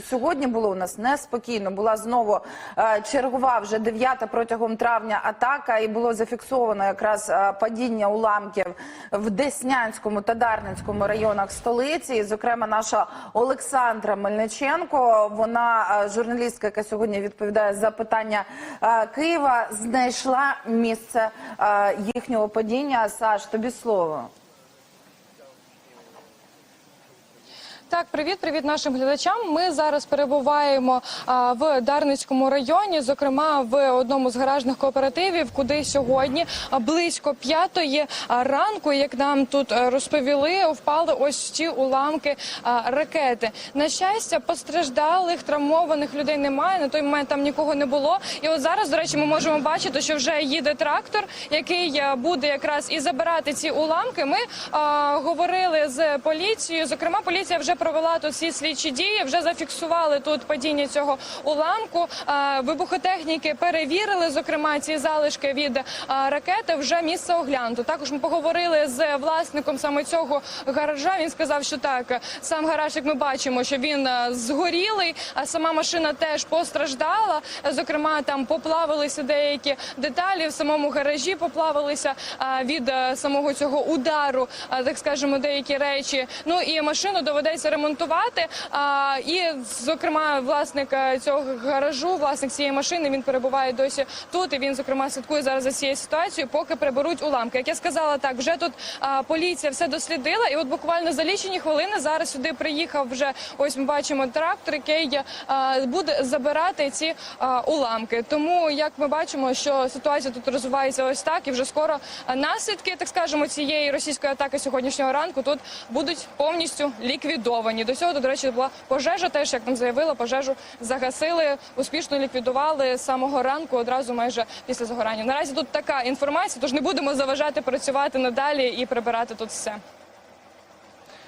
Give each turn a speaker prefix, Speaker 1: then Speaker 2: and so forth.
Speaker 1: Сьогодні було у нас неспокійно. Була знову е, чергова вже дев'ята протягом травня атака, і було зафіксовано якраз е, падіння уламків в Деснянському та Дарницькому районах столиці. І, зокрема, наша Олександра Мельниченко, вона е, журналістка, яка сьогодні відповідає за питання Києва, знайшла місце їхнього падіння. Саш, тобі слово.
Speaker 2: Так, привіт, привіт нашим глядачам. Ми зараз перебуваємо а, в Дарницькому районі, зокрема в одному з гаражних кооперативів, куди сьогодні а, близько п'ятої ранку, як нам тут розповіли, впали ось ці уламки а, ракети. На щастя, постраждалих травмованих людей немає. На той момент там нікого не було. І от зараз, до речі, ми можемо бачити, що вже їде трактор, який буде якраз і забирати ці уламки. Ми а, говорили з поліцією. Зокрема, поліція вже провела тут всі слідчі дії, вже зафіксували тут падіння цього уламку. Вибухотехніки перевірили, зокрема, ці залишки від ракети. Вже місце оглянуто. Також ми поговорили з власником саме цього гаража. Він сказав, що так, сам гараж, як ми бачимо, що він згорілий, а сама машина теж постраждала. Зокрема, там поплавилися деякі деталі в самому гаражі, поплавилися від самого цього удару, так скажемо, деякі речі. Ну і машину доведеться ремонтувати. І, зокрема, власник цього гаражу, власник цієї машини, він перебуває досі тут. І він, зокрема, слідкує зараз за цією ситуацією, поки приберуть уламки. Як я сказала, так вже тут поліція все дослідила, і от буквально за лічені хвилини зараз сюди приїхав вже. Ось ми бачимо трактор, який а, буде забирати ці уламки. Тому як ми бачимо, що ситуація тут розвивається ось так, і вже скоро наслідки, так скажемо, цієї російської атаки сьогоднішнього ранку тут будуть повністю ліквідовані. До цього, до речі, була пожежа. Теж як нам заявила, пожежу загасили, успішно ліквідували з самого ранку, одразу майже після загорання. Наразі тут така інформація, тож не будемо заважати працювати надалі і прибирати тут все.